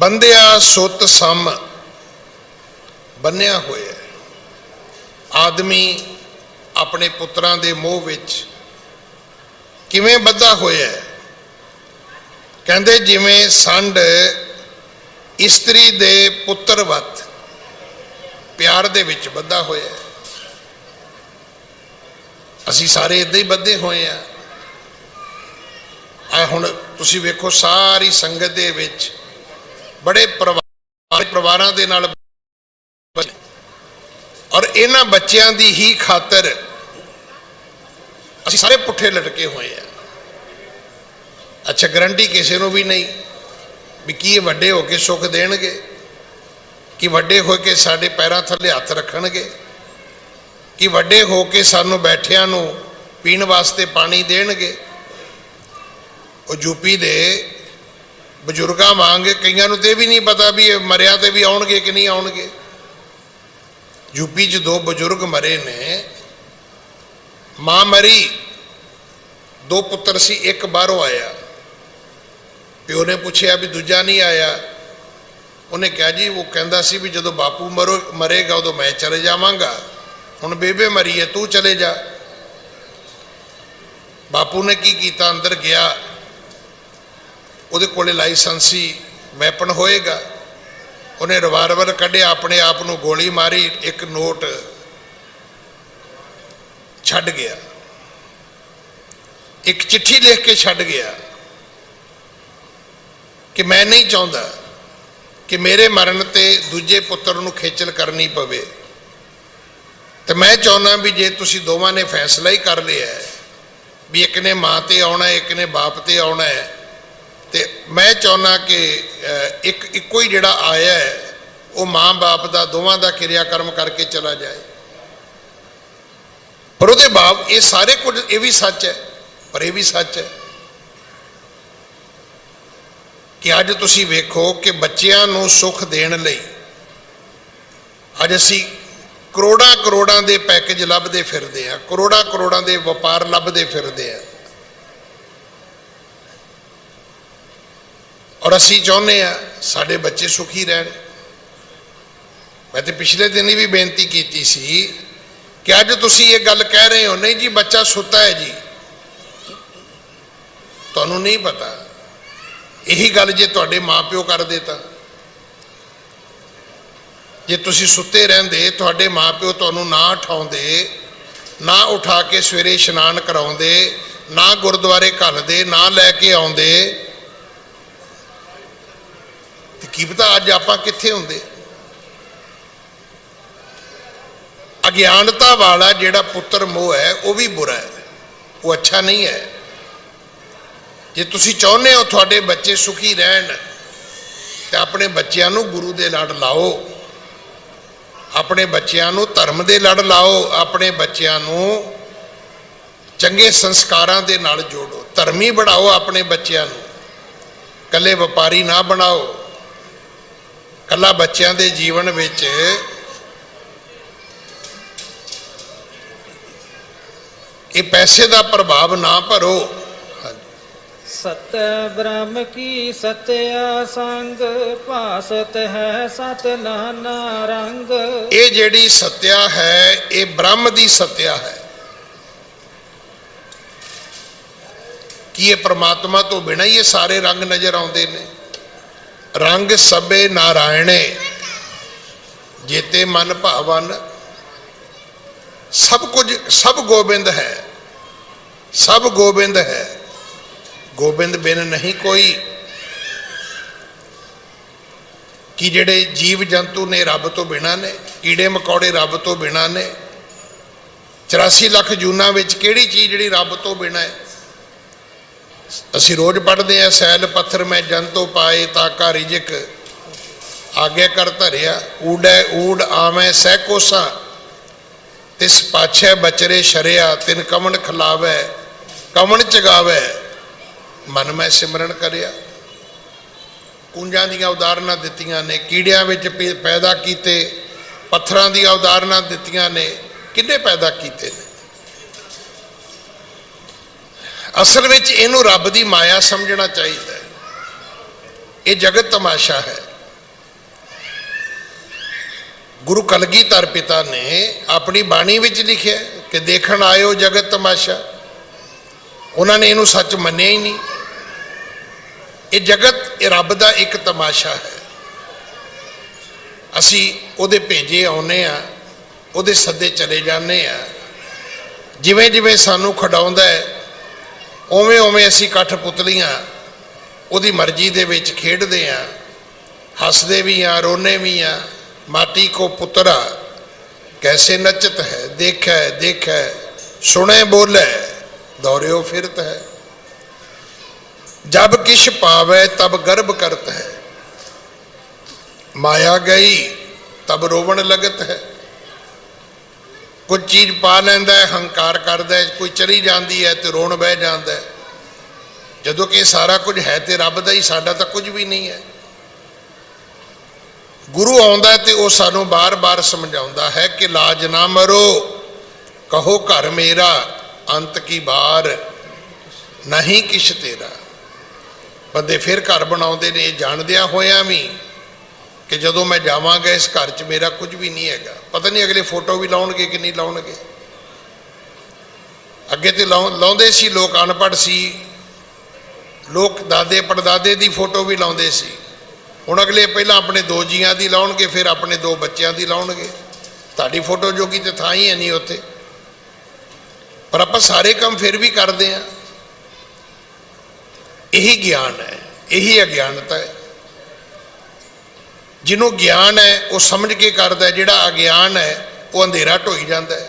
ਬੰਦਿਆ ਸੁੱਤ ਸਮ ਬੰਨਿਆ ਹੋਇਆ ਆਦਮੀ ਆਪਣੇ ਪੁੱਤਰਾਂ ਦੇ ਮੋਹ ਵਿੱਚ ਕਿਵੇਂ ਬੱਧਾ ਹੋਇਆ ਹੈ? ਕਹਿੰਦੇ ਜਿਵੇਂ ਸੰਡ ਇਸਤਰੀ ਦੇ ਪੁੱਤਰ ਵਤ ਪਿਆਰ ਦੇ ਵਿੱਚ ਬੱਧਾ ਹੋਇਆ ਹੈ। ਅਸੀਂ ਸਾਰੇ ਇਦਾਂ ਹੀ ਬੱਧੇ ਹੋਏ ਆ ਆ ਹੁਣ ਤੁਸੀਂ ਵੇਖੋ ਸਾਰੀ ਸੰਗਤ ਦੇ ਵਿੱਚ ਬੜੇ ਪਰਿਵਾਰ ਪਰਿਵਾਰਾਂ ਦੇ ਨਾਲ ਔਰ ਇਹਨਾਂ ਬੱਚਿਆਂ ਦੀ ਹੀ ਖਾਤਰ ਅਸੀਂ ਸਾਰੇ ਪੁੱਠੇ ਲਟਕੇ ਹੋਏ ਆ। ਅੱਛਾ ਗਰੰਟੀ ਕਿਸੇ ਨੂੰ ਵੀ ਨਹੀਂ ਵੀ ਕੀ ਇਹ ਵੱਡੇ ਹੋ ਕੇ ਸੁੱਖ ਦੇਣਗੇ? ਕਿ ਵੱਡੇ ਹੋ ਕੇ ਸਾਡੇ ਪੈਰਾਂ ਥੱਲੇ ਹੱਥ ਰੱਖਣਗੇ? ਕਿ ਵੱਡੇ ਹੋ ਕੇ ਸਾਨੂੰ ਬੈਠਿਆਂ ਨੂੰ ਪੀਣ ਵਾਸਤੇ ਪਾਣੀ ਦੇਣਗੇ? ਉਹ ਯੂਪੀ ਦੇ ਬਜ਼ੁਰਗਾਂ ਵਾਂਗ ਕਈਆਂ ਨੂੰ ਤੇ ਵੀ ਨਹੀਂ ਪਤਾ ਵੀ ਇਹ ਮਰਿਆ ਤੇ ਵੀ ਆਉਣਗੇ ਕਿ ਨਹੀਂ ਆਉਣਗੇ। ਯੂਪੀ 'ਚ ਦੋ ਬਜ਼ੁਰਗ ਮਰੇ ਨੇ। ਮਾਂ ਮਰੀ, ਦੋ ਪੁੱਤਰ ਸੀ, ਇੱਕ ਬਾਹਰੋਂ ਆਇਆ। ਪਿਓ ਨੇ ਪੁੱਛਿਆ ਵੀ ਦੂਜਾ ਨਹੀਂ ਆਇਆ। ਉਹਨੇ ਕਿਹਾ ਜੀ, ਉਹ ਕਹਿੰਦਾ ਸੀ ਵੀ ਜਦੋਂ ਬਾਪੂ ਮਰੋ, ਮਰੇਗਾ ਉਦੋਂ ਮੈਂ ਚਲੇ ਜਾਵਾਂਗਾ। ਹੁਣ ਬੇਬੇ ਮਰੀ ਹੈ, ਤੂੰ ਚਲੇ ਜਾ। ਬਾਪੂ ਨੇ ਕੀ ਕੀਤਾ? ਅੰਦਰ ਗਿਆ। ਉਹਦੇ ਕੋਲੇ ਲਾਇਸੈਂਸੀ ਵੈਪਨ ਹੋਏਗਾ। ਉਹਨੇ ਰਿਵਾਲਵਰ ਕੱਢਿਆ, ਆਪਣੇ ਆਪ ਨੂੰ ਗੋਲੀ ਮਾਰੀ, ਇੱਕ ਨੋਟ ਛੱਡ ਗਿਆ। ਇੱਕ ਚਿੱਠੀ ਲਿਖ ਕੇ ਛੱਡ ਗਿਆ ਕਿ ਮੈਂ ਨਹੀਂ ਚਾਹੁੰਦਾ ਕਿ ਮੇਰੇ ਮਰਨ ਤੇ ਦੂਜੇ ਪੁੱਤਰ ਨੂੰ ਖੇਚਲ ਕਰਨੀ ਪਵੇ। ਤੇ ਮੈਂ ਚਾਹੁੰਦਾ ਵੀ ਜੇ ਤੁਸੀਂ ਦੋਵਾਂ ਨੇ ਫੈਸਲਾ ਹੀ ਕਰ ਲਿਆ, ਵੀ ਇੱਕ ਨੇ ਮਾਂ ਤੇ ਆਉਣਾ, ਇੱਕ ਨੇ ਬਾਪ ਤੇ ਆਉਣਾ ਹੈ ਤੇ ਮੈਂ ਚਾਹੁੰਦਾ ਕਿ ਇੱਕ, ਇੱਕੋ ਹੀ ਜਿਹੜਾ ਆਇਆ ਹੈ, ਉਹ ਮਾਂ ਬਾਪ ਦਾ, ਦੋਵਾਂ ਦਾ ਕਿਰਿਆ ਕਰਮ ਕਰਕੇ ਚਲਾ ਜਾਏ। ਪਰ ਉਹਦੇ ਬਾਅਦ ਇਹ ਸਾਰੇ ਕੁਝ, ਇਹ ਵੀ ਸੱਚ ਹੈ, ਪਰ ਇਹ ਵੀ ਸੱਚ ਹੈ ਕਿ ਅੱਜ ਤੁਸੀਂ ਵੇਖੋ ਕਿ ਬੱਚਿਆਂ ਨੂੰ ਸੁੱਖ ਦੇਣ ਲਈ ਅੱਜ ਅਸੀਂ ਕਰੋੜਾਂ ਕਰੋੜਾਂ ਦੇ ਪੈਕੇਜ ਲੱਭਦੇ ਫਿਰਦੇ ਆ ਕਰੋੜਾਂ ਕਰੋੜਾਂ ਦੇ ਵਪਾਰ ਲੱਭਦੇ ਫਿਰਦੇ ਆ ਔਰ ਅਸੀਂ ਚਾਹੁੰਦੇ ਆ ਸਾਡੇ ਬੱਚੇ ਸੁਖੀ ਰਹਿਣ। ਮੈਂ ਤੇ ਪਿਛਲੇ ਦਿਨ ਹੀ ਵੀ ਬੇਨਤੀ ਕੀਤੀ ਸੀ ਕਿ ਅੱਜ ਤੁਸੀਂ ਇਹ ਗੱਲ ਕਹਿ ਰਹੇ ਹੋ, ਨਹੀਂ ਜੀ ਬੱਚਾ ਸੁੱਤਾ ਹੈ ਜੀ। ਤੁਹਾਨੂੰ ਨਹੀਂ ਪਤਾ। ਇਹੀ ਗੱਲ ਜੇ ਤੁਹਾਡੇ ਮਾਪਿਓ ਕਰਦੇ ਤਾਂ ਜੇ ਤੁਸੀਂ ਸੁੱਤੇ ਰਹਿੰਦੇ, ਤੁਹਾਡੇ ਮਾਪਿਓ ਤੁਹਾਨੂੰ ਨਾ ਉਠਾਉਂਦੇ, ਨਾ ਉਠਾ ਕੇ ਸਵੇਰੇ ਇਸ਼ਨਾਨ ਕਰਾਉਂਦੇ, ਨਾ ਗੁਰਦੁਆਰੇ ਘੱਲਦੇ, ਨਾ ਲੈ ਕੇ ਆਉਂਦੇ ਤੇ ਕੀ ਪਤਾ ਅੱਜ ਆਪਾਂ ਕਿੱਥੇ ਹੁੰਦੇ ਅਗਿਆਨਤਾ ਵਾਲਾ ਜਿਹੜਾ ਪੁੱਤਰ ਮੋਹ ਹੈ, ਉਹ ਵੀ ਬੁਰਾ ਹੈ। ਉਹ ਅੱਛਾ ਨਹੀਂ ਹੈ। ਜੇ ਤੁਸੀਂ ਚਾਹੁੰਦੇ ਹੋ ਤੁਹਾਡੇ ਬੱਚੇ ਸੁਖੀ ਰਹਿਣ, ਤੇ ਆਪਣੇ ਬੱਚਿਆਂ ਨੂੰ ਗੁਰੂ ਦੇ ਲੜ ਲਾਓ। ਆਪਣੇ ਬੱਚਿਆਂ ਨੂੰ ਧਰਮ ਦੇ ਲੜ ਲਾਓ। ਆਪਣੇ ਬੱਚਿਆਂ ਨੂੰ ਚੰਗੇ ਸੰਸਕਾਰਾਂ ਦੇ ਨਾਲ ਜੋੜੋ। ਧਰਮੀ ਬਣਾਓ ਆਪਣੇ ਬੱਚਿਆਂ ਨੂੰ। ਕੱਲੇ ਵਪਾਰੀ ਨਾ ਬਣਾਓ। ਕੱਲਾ ਬੱਚਿਆਂ ਦੇ ਜੀਵਨ ਵਿੱਚ ਇਹ ਪੈਸੇ ਦਾ ਪ੍ਰਭਾਵ ਨਾ ਭਰੋ। ਸਤ ਬ੍ਰਹਮ ਕੀ ਸਤਿਆ ਸੰਗ ਭਾਸਤ ਹੈ ਸਤ ਨਾਨਾ ਰੰਗ। ਇਹ ਜਿਹੜੀ ਸਤਿਆ ਹੈ ਇਹ ਬ੍ਰਹਮ ਦੀ ਸਤਿਆ ਹੈ। ਕੀ ਇਹ ਪ੍ਰਮਾਤਮਾ ਤੋਂ ਬਿਨਾਂ ਹੀ ਇਹ ਸਾਰੇ ਰੰਗ ਨਜ਼ਰ ਆਉਂਦੇ ਨੇ? ਰੰਗ ਸਭੇ ਨਾਰਾਇਣੇ। ਜੇਤੇ ਮਨ ਭਾਵਨ, ਸਭ ਕੁਝ, ਸਭ ਗੋਬਿੰਦ ਹੈ। ਸਭ ਗੋਬਿੰਦ ਹੈ। ਗੋਬਿੰਦ ਬਿਨ ਨਹੀਂ ਕੋਈ। ਕਿ ਜਿਹੜੇ ਜੀਵ ਜੰਤੂ ਨੇ ਰੱਬ ਤੋਂ ਬਿਨਾ ਨੇ, ਕੀੜੇ ਮਕੌੜੇ ਰੱਬ ਤੋਂ ਬਿਨਾ ਨੇ 84 ਲੱਖ ਜੂਨਾਂ ਵਿੱਚ ਕਿਹੜੀ ਚੀਜ਼ ਜਿਹੜੀ ਰੱਬ ਤੋਂ ਬਿਨਾ ਹੈ? ਅਸੀਂ ਰੋਜ਼ ਪੜ੍ਹਦੇ ਆ ਸੈਲ ਪੱਥਰ ਮੈਂ ਜਨ ਤੋਂ ਪਾਏ ਤਾਕਾ ਰਿਜਕ ਆਗੇ ਕਰ ਧਰਿਆ। ਊੜੈ ਊੜ ਆਵੇਂ ਸਹਿ ਕੋਸਾ, ਤਿਸ ਪਾਛੈ ਬਚਰੇ ਸ਼ਰਿਆ, ਤਿਨ ਕਮਣ ਖਲਾਵੇ, ਕਮਣ ਚਗਾਵੇ, ਮਨ ਮੈਂ ਸਿਮਰਨ ਕਰਿਆ। ਕੁੰਜਾਂ ਦੀਆਂ ਉਦਾਹਰਨਾਂ ਦਿੱਤੀਆਂ ਨੇ, ਕੀੜਿਆਂ ਵਿੱਚ ਪੈ- ਪੈਦਾ ਕੀਤੇ, ਪੱਥਰਾਂ ਦੀਆਂ ਉਦਾਹਰਨਾਂ ਦਿੱਤੀਆਂ ਨੇ, ਕਿੰਨੇ ਪੈਦਾ ਕੀਤੇ ਨੇ? ਅਸਲ ਵਿੱਚ ਇਹਨੂੰ ਰੱਬ ਦੀ ਮਾਇਆ ਸਮਝਣਾ ਚਾਹੀਦਾ ਹੈ। ਇਹ ਜਗਤ ਤਮਾਸ਼ਾ ਹੈ। ਗੁਰੂ ਕਲਗੀਧਰ ਪਿਤਾ ਨੇ ਆਪਣੀ ਬਾਣੀ ਵਿੱਚ ਲਿਖਿਆ ਕਿ ਦੇਖਣ ਆਇਓ ਜਗਤ ਤਮਾਸ਼ਾ। ਉਹਨਾਂ ਨੇ ਇਹਨੂੰ ਸੱਚ ਮੰਨਿਆ ਹੀ ਨਹੀਂ। ਇਹ ਜਗਤ, ਇਹ ਰੱਬ ਦਾ ਇੱਕ ਤਮਾਸ਼ਾ ਹੈ। ਅਸੀਂ ਉਹਦੇ ਭੇਜੇ ਆਉਨੇ ਆ ਉਹਦੇ ਸੱਦੇ ਚਲੇ ਜਾਂਦੇ ਆ ਜਿਵੇਂ ਜਿਵੇਂ ਸਾਨੂੰ ਖਡਾਉਂਦਾ ਹੈ ਉਵੇਂ ਉਵੇਂ ਅਸੀਂ ਇਕੱਠ ਪੁਤਲੀਆਂ, ਉਹਦੀ ਮਰਜ਼ੀ ਦੇ ਵਿੱਚ ਖੇਡਦੇ ਆ। ਹੱਸਦੇ ਵੀ ਆ ਰੋਨੇ ਵੀ ਆ। ਮਾਟੀ ਕੋ ਪੁੱਤਰਾ, ਕੈਸੇ ਨਚਤ ਹੈ, ਦੇਖੈ ਦੇਖੈ, ਸੁਣੇ, ਬੋਲੇ ਦੌੜਿਓ ਫਿਰਤ ਹੈ। ਜਬ ਕਿਛ ਪਾਵੇ, ਤਬ ਗਰਭ ਕਰਤ ਹੈ। ਮਾਇਆ ਗਈ, ਤਬ ਰੋਵਣ ਲਗਤ ਹੈ। ਕੋਈ ਚੀਜ਼ ਪਾ ਲੈਂਦਾ ਹੈ, ਹੰਕਾਰ ਕਰਦਾ ਹੈ, ਕੋਈ ਚਲੀ ਜਾਂਦੀ ਹੈ ਤੇ ਰੋਣ ਬਹਿ ਜਾਂਦਾ ਹੈ। ਜਦੋਂ ਕਿ ਸਾਰਾ ਕੁਝ ਹੈ ਤੇ ਰੱਬ ਦਾ ਹੀ, ਸਾਡਾ ਤਾਂ ਕੁਝ ਵੀ ਨਹੀਂ ਹੈ। ਗੁਰੂ ਆਉਂਦਾ ਹੈ ਤੇ ਉਹ ਸਾਨੂੰ ਬਾਰ-ਬਾਰ ਸਮਝਾਉਂਦਾ ਹੈ ਕਿ ਲਾਜ ਨਾ ਮਰੋ, ਕਹੋ ਘਰ ਮੇਰਾ, ਅੰਤ ਕੀ ਬਾਰ, ਨਹੀਂ ਕਿਛ ਤੇਰਾ। ਬੰਦੇ ਫਿਰ ਘਰ ਬਣਾਉਂਦੇ ਨੇ ਜਾਣਦਿਆਂ ਹੋਇਆਂ ਵੀ ਕਿ ਜਦੋਂ ਮੈਂ ਜਾਵਾਂਗਾ ਇਸ ਘਰ 'ਚ ਮੇਰਾ ਕੁਝ ਵੀ ਨਹੀਂ ਹੈਗਾ। ਪਤਾ ਨਹੀਂ ਅਗਲੇ ਫੋਟੋ ਵੀ ਲਾਉਣਗੇ ਕਿ ਨਹੀਂ ਲਾਉਣਗੇ। ਅੱਗੇ ਤੇ ਲਾਉ- ਲਾਉਂਦੇ ਸੀ ਲੋਕ, ਅਨਪੜ੍ਹ ਸੀ। ਲੋਕ ਦਾਦੇ, ਪੜਦਾਦੇ ਦੀ ਫੋਟੋ ਵੀ ਲਾਉਂਦੇ ਸੀ। ਹੁਣ ਅਗਲੇ ਪਹਿਲਾਂ ਆਪਣੇ ਦੋ ਜੀਆਂ ਦੀ ਲਾਉਣਗੇ, ਫਿਰ ਆਪਣੇ ਦੋ ਬੱਚਿਆਂ ਦੀ ਲਾਉਣਗੇ। ਤੁਹਾਡੀ ਫੋਟੋ ਜੋਗੀ ਤੇ ਥਾਂ ਹੀ ਹੈ ਨਹੀਂ ਉੱਥੇ। ਪਰ ਆਪਾਂ ਸਾਰੇ ਕੰਮ ਫਿਰ ਵੀ ਕਰਦੇ ਆ ਇਹੀ ਗਿਆਨ ਹੈ, ਇਹੀ ਅਗਿਆਨਤਾ ਹੈ। ਜਿਹਨੂੰ ਗਿਆਨ ਹੈ, ਉਹ ਸਮਝ ਕੇ ਕਰਦਾ ਜਿਹੜਾ ਅਗਿਆਨ ਹੈ, ਉਹ ਅੰਧੇਰਾ ਢੋਈ ਜਾਂਦਾ ਹੈ।